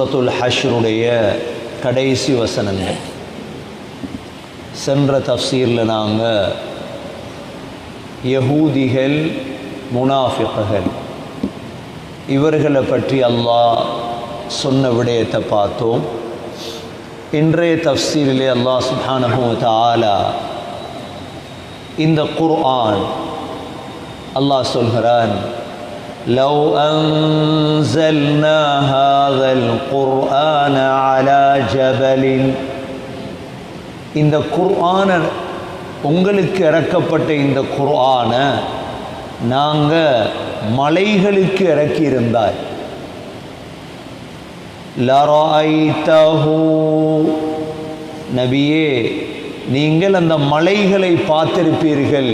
சூரத்துல் ஹஷ்ருடைய கடைசி வசனங்கள். சென்ற தஃசீரில் நாங்கள் யகூதிகள் முனாஃபிக்குகள் இவர்களை பற்றி அல்லாஹ் சொன்ன விடயத்தை பார்த்தோம். இன்றைய தஃசீரிலே அல்லாஹ் சுப்ஹானஹு தஆலா இந்த குர்ஆன் அல்லாஹ் சொல்கிறான் لو أنزلنا هذا القرآن على جبل இந்த குர்ஆன உங்களுக்கு இறக்கப்பட்ட இந்த குர்ஆனை நாங்கள் மலைகளுக்கு இறக்கியிருந்தால் லராய்தஹு நபியே நீங்கள் அந்த மலைகளை பார்த்திருப்பீர்கள்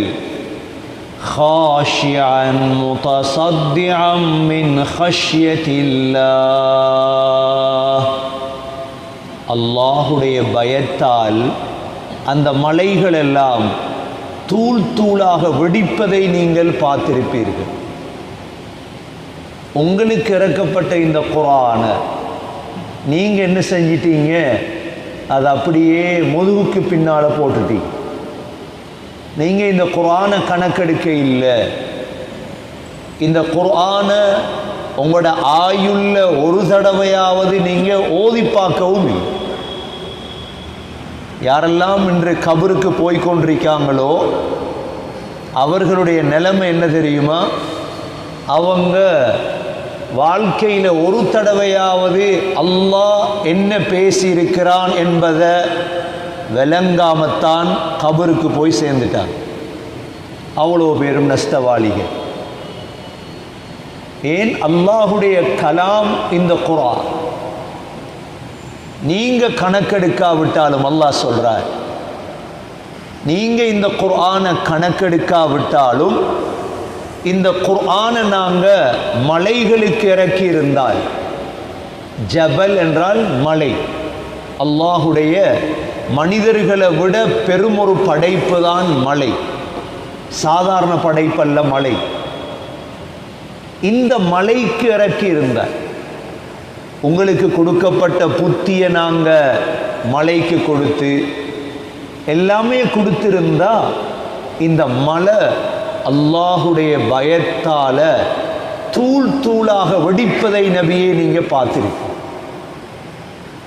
خاشعا متصدعا من خشية الله அல்லாஹுடைய பயத்தால் அந்த மலைகள் எல்லாம் தூள் தூளாக வெடிப்பதை நீங்கள் பார்த்திருப்பீர்கள் உங்களுக்கு இறக்கப்பட்ட இந்த குரானை நீங்கள் என்ன செஞ்சிட்டீங்க அது அப்படியே முதுகுக்கு பின்னால் போட்டுட்டீங்க நீங்கள் இந்த குரானை கணக்கெடுக்க இல்லை. இந்த குரானை உங்களோட ஆயுள்ள ஒரு தடவையாவது நீங்கள் ஓதி பார்க்கவும் இல்லை. யாரெல்லாம் இன்று கபருக்கு போய்கொண்டிருக்காங்களோ அவர்களுடைய நிலைமை என்ன தெரியுமா? அவங்க வாழ்க்கையில் ஒரு தடவையாவது அல்லாஹ் என்ன பேசியிருக்கிறான் என்பதை விளங்காமத்தான் கபருக்கு போய் சேர்ந்துட்டாங்க அவ்வளோ பேரும் நஷ்டவாளிகள். ஏன்? அல்லாஹுடைய கலாம் இந்த குரான் நீங்க கணக்கெடுக்காவிட்டாலும் அல்லாஹ் சொல்றார். நீங்க இந்த குர்ஆனை கணக்கெடுக்காவிட்டாலும் இந்த குர்ஆனை நாங்க மலைகளுக்கு இறக்கி இருந்தால் ஜபல் என்றால் மலை அல்லாஹுடைய மனிதர்களை விட பெருமொரு படைப்பு தான் மலை. சாதாரண படைப்பல்ல மலை. இந்த மலைக்கு இறக்கி இருந்த உங்களுக்கு கொடுக்கப்பட்ட புத்தியை நாங்கள் மலைக்கு கொடுத்து எல்லாமே கொடுத்திருந்தா இந்த மலை அல்லாஹுடைய பயத்தால தூள் தூளாக வெடிப்பதை நபியே நீங்க பார்த்திருக்கீங்க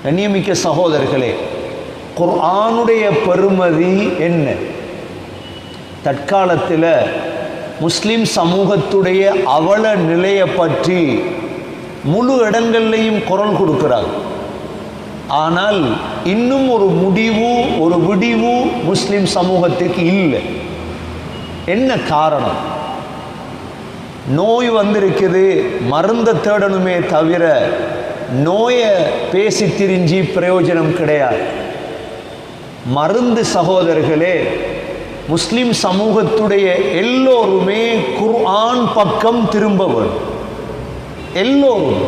கண்ணியமிக்க சகோதரர்களே குர்ஆனுடைய பெருமதி என்ன? தற்காலத்தில் முஸ்லீம் சமூகத்துடைய அவல நிலையை பற்றி முழு இடங்கள்லையும் குரல் கொடுக்கிறார் ஆனால் இன்னும் ஒரு முடிவு ஒரு விடிவு முஸ்லீம் சமூகத்துக்கு இல்லை. என்ன காரணம்? நோய் வந்திருக்குது மருந்தை தேடணுமே தவிர நோயை பேசி திரிஞ்சி பிரயோஜனம் கிடையாது. மருந்து சகோதரர்களே முஸ்லிம் சமூகத்துடைய எல்லோருமே குர்ஆன் பக்கம் திரும்ப வேண்டும் எல்லோரும்.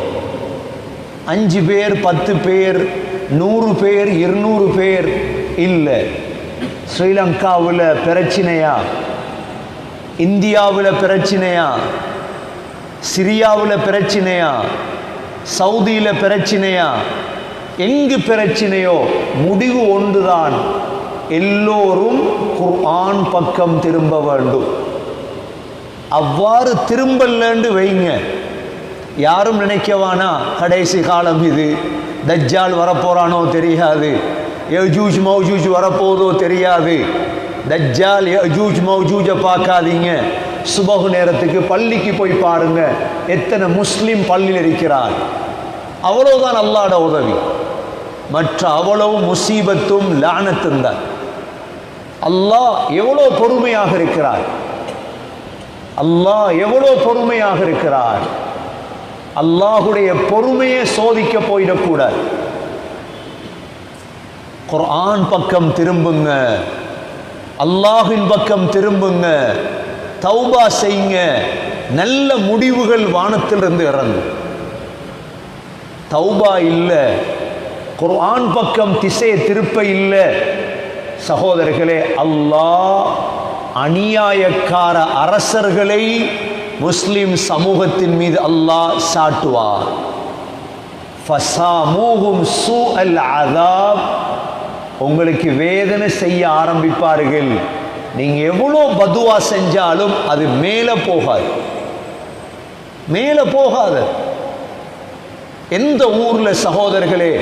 அஞ்சு பேர் பத்து பேர் நூறு பேர் இருநூறு பேர் இல்லை. ஸ்ரீலங்காவில் பிரச்சனையா? இந்தியாவில் பிரச்சனையா? சிரியாவில் பிரச்சனையா? சவுதியில் பிரச்சனையா? எங்கு பிரச்சனையோ? முடிவு ஒன்றுதான். எல்லோரும் குர்ஆன் பக்கம் திரும்ப வேண்டும். அவ்வாறு திரும்பலன்னு வைங்க. யாரும் நினைக்கவானா? கடைசி காலம் இது. தஜ்ஜால் வரப்போறானோ தெரியாது. யஜூஜ் மௌஜூஜ் வரப்போதோ தெரியாது. தஜ்ஜால் யஜூஜ் மௌஜூஜை பார்க்காதீங்க. சுபகு நேரத்துக்கு பள்ளிக்கு போய் பாருங்க. எத்தனை முஸ்லீம் பள்ளியில் இருக்கிறார். அவ்வளோதான் அல்லாட உதவி. மற்ற அவ்வளவு முசீபத்தும் லானத்தும் தான். அல்லாஹ் எவ்வளோ பொறுமையாக இருக்கிறார்? அல்லாஹ் எவ்வளோ பொறுமையாக இருக்கிறார்? அல்லாஹுடைய பொறுமையை சோதிக்க போயிடக்கூடாது. குர்ஆன் பக்கம் திரும்புங்க. அல்லாஹின் பக்கம் திரும்புங்க. தௌபா செய்யுங்க. நல்ல முடிவுகள் வானத்திலிருந்து இறங்கும். தௌபா இல்லை. குர்ஆன் பக்கம் திசையை திருப்ப இல்லை. சகோதரர்களே அல்லாஹ் அநியாயக்கார அரசர்களை முஸ்லிம் சமூகத்தின் மீது அல்லாஹ் சாட்டுவார். ஃபசாமூஹும் சூஅல் அதாப் உங்களுக்கு வேதனை செய்ய ஆரம்பிப்பார்கள். நீங்க எவ்வளோ பதுவா செஞ்சாலும் அது மேலே போகாது. மேலே போகாது. எந்த ஊர்ல சகோதரர்களே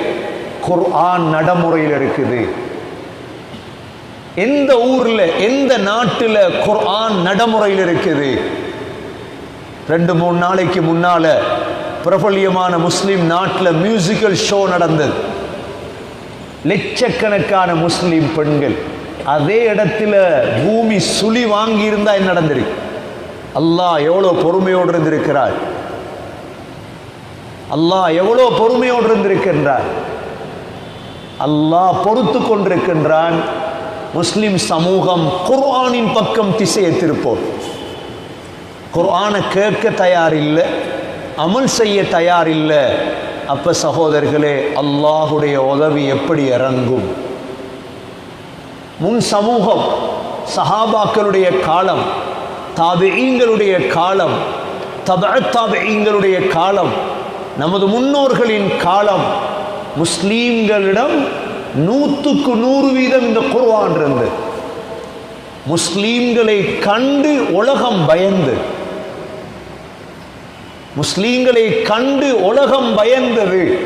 குர்ஆன் நடைமுறையில் இருக்குது. எந்த ஊர்ல எந்த நாட்டுல குர்ஆன் நடைமுறையில் இருக்குது? ரெண்டு மூணு நாளைக்கு முன்னால பிரபல்யமான முஸ்லீம் நாட்டில் மியூசிக்கல் ஷோ நடந்தது. லட்சக்கணக்கான முஸ்லீம் பெண்கள் அதே இடத்துல பூமி சுழி வாங்கி இருந்தா என்ன நடந்திருக்கு அல்லாஹ் எவ்வளோ பொறுமையோடு இருந்திருக்கிறார். அல்லாஹ் எவ்வளோ பொறுமையோடு இருந்திருக்கின்றார். அல்லாஹ் பொறுத்து கொண்டிருக்கின்றான். முஸ்லிம் சமூகம் குர்ஆனின் பக்கம் திசையை திருப்போம் குர்ஆனை கேட்க தயாரில்லை அமல் செய்ய தயார் இல்லை. அப்ப சகோதரர்களே அல்லாஹுடைய உதவி எப்படி இறங்கும்? முன் சமூகம் சஹாபாக்களுடைய காலம் தாபிஈங்களுடைய காலம் தப காலம் நமது முன்னோர்களின் காலம் முஸ்லீம்களிடம் நூற்றுக்கு நூறு வீதம் இந்த குர்வான் இருந்து. முஸ்லீம்களை கண்டு உலகம் பயந்து. முஸ்லீம்களை கண்டு உலகம் பயந்தது.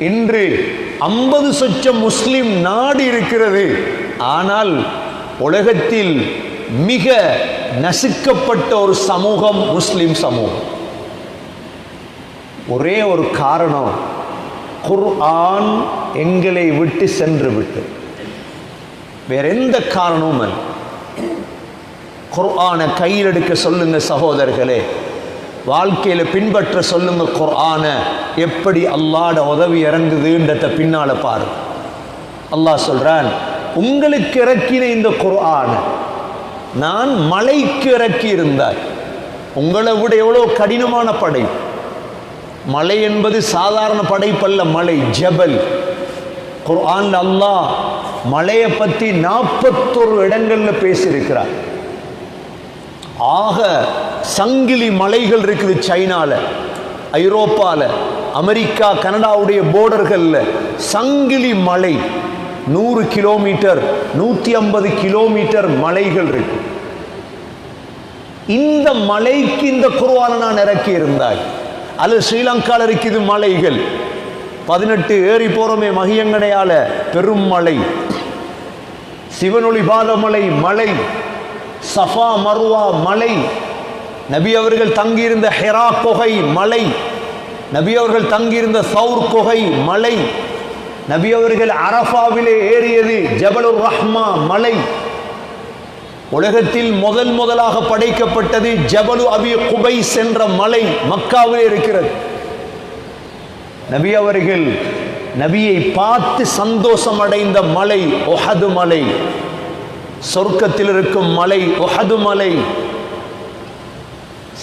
இன்று ஐம்பது சொச்சம் முஸ்லிம் நாடு இருக்கிறது. ஆனால் உலகத்தில் மிக நசுக்கப்பட்ட ஒரு சமூகம் முஸ்லிம் சமூகம். ஒரே ஒரு காரணம். குர்ஆன் எங்களை விட்டு சென்று விட்டு வேற எந்த காரணமும் அல்ல. குர்ஆனை கையில் எடுக்க சொல்லுங்க சகோதரர்களே. வாழ்க்கையில பின்பற்ற சொல்லுங்க குர்ஆன. எப்படி அல்லாட உதவி இறங்குதுன்றத பின்னால பாரு. அல்லாஹ் சொல்றான் உங்களுக்கு இறக்கின இந்த குர்ஆன நான் மலைக்கு இறக்கி இருந்தாய் உங்களை விட எவ்வளோ கடினமான படை. மலை என்பது சாதாரண படைப்பல்ல மலை ஜபல். குர்ஆன் அல்லாஹ் மலையை பற்றி நாற்பத்தொரு இடங்கள்ல பேசியிருக்கிறார். ஆக சங்கிலி மலைகள் இருக்குது சைனால ஐரோப்பாவில் அமெரிக்கா கனடாவுடைய போர்டர்களில் சங்கிலி மலை நூறு கிலோமீட்டர் நூற்றி ஐம்பது கிலோமீட்டர் மலைகள் இருக்கு. இந்த மலைக்கு இந்த குருவான நான் இறக்கி இருந்தாய் அல்லது ஸ்ரீலங்காவில் இருக்குது மலைகள். பதினெட்டு ஏறி போகிறோமே மகியங்கனையால பெரும் மலை. சிவனொளி பாதமலை மலை. சஃபா மருவா மலை. நபி அவர்கள் தங்கியிருந்த ஹெரா குகை மலை. நபி அவர்கள் தங்கியிருந்த சவுர் குகை மலை. நபி அவர்கள் அரஃபாவிலே ஏறியது ஜபலுர் ரஹ்மா மலை. உலகத்தில் முதல் முதலாக படைக்கப்பட்டது ஜபலு அபி குபை சென்ற மலை மக்காவிலே இருக்கிறது. நபி அவர்கள் நபியை பார்த்து சந்தோஷம் அடைந்த மலை ஒஹது மலை. சொர்க்கத்தில் இருக்கும் மலை ஒஹது மலை.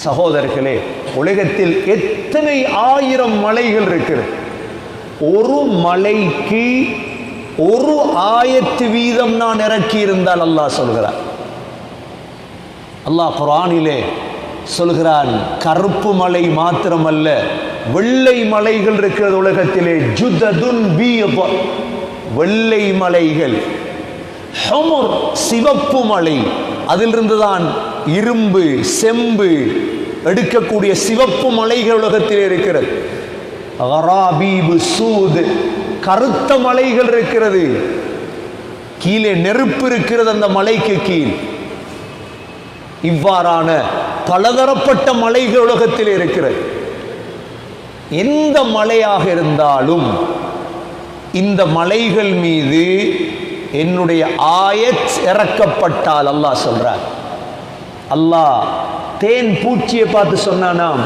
சகோதரர்களே உலகத்தில் எத்தனை ஆயிரம் மலைகள் இருக்கிறது? ஒரு மலைக்கு ஒரு ஆயத்து வீதம் நான் இறக்கி இருந்தால் அல்லாஹ் சொல்கிறார் அல்லாஹ் குரானிலே சொல்கிறான் கருப்பு மலை மாத்திரமல்ல வெள்ளை மலைகள் இருக்கிறது உலகத்திலே ஜுததுன் வெள்ளை மலைகள் சிவப்பு மலை அதிலிருந்து தான் இரும்பு செம்பு எடுக்கக்கூடிய சிவப்பு மலைகள் உலகத்தில் இருக்கிறது. அராபீபு சூது கருத்த மலைகள் இருக்கிறது. கீழே நெருப்பு இருக்கிறது அந்த மலைக்கு கீழ். இவ்வாறான பலதரப்பட்ட மலைகள் உலகத்தில் இருக்கிறது. எந்த மலையாக இருந்தாலும் இந்த மலைகள் மீது என்னுடைய ஆயச் இறக்கப்பட்டால் அல்லாஹ் சொல்றார். அல்லாஹ் தேன் பூச்சியை பார்த்து சொன்னானாம்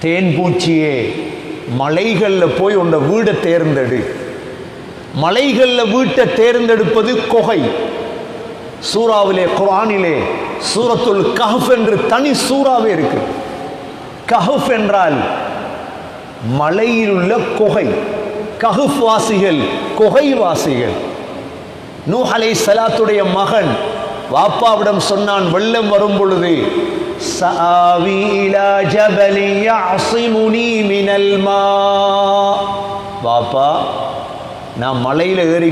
தேன் பூச்சியே மலைகளில் போய் உண்ட வீடை தேர்ந்தெடு. மலைகளில் வீட்டை தேர்ந்தெடுப்பது கொகை. சூறாவிலே குரானிலே சூரத்துல் கஹப் என்று தனி சூறாவே இருக்கு. கஹஃப் என்றால் மலையில் உள்ள குகை. கஹுப் வாசிகள் குகை வாசிகள். நூஹலை சலாத்துடைய மகன் வாப்பாவிடம் சொன்னான் வெள்ளம் வரும் பொழுது சாவி இலா ஜபலி யாசிமுனி மினல் மா வாப்பா நான் மலையில ஏறி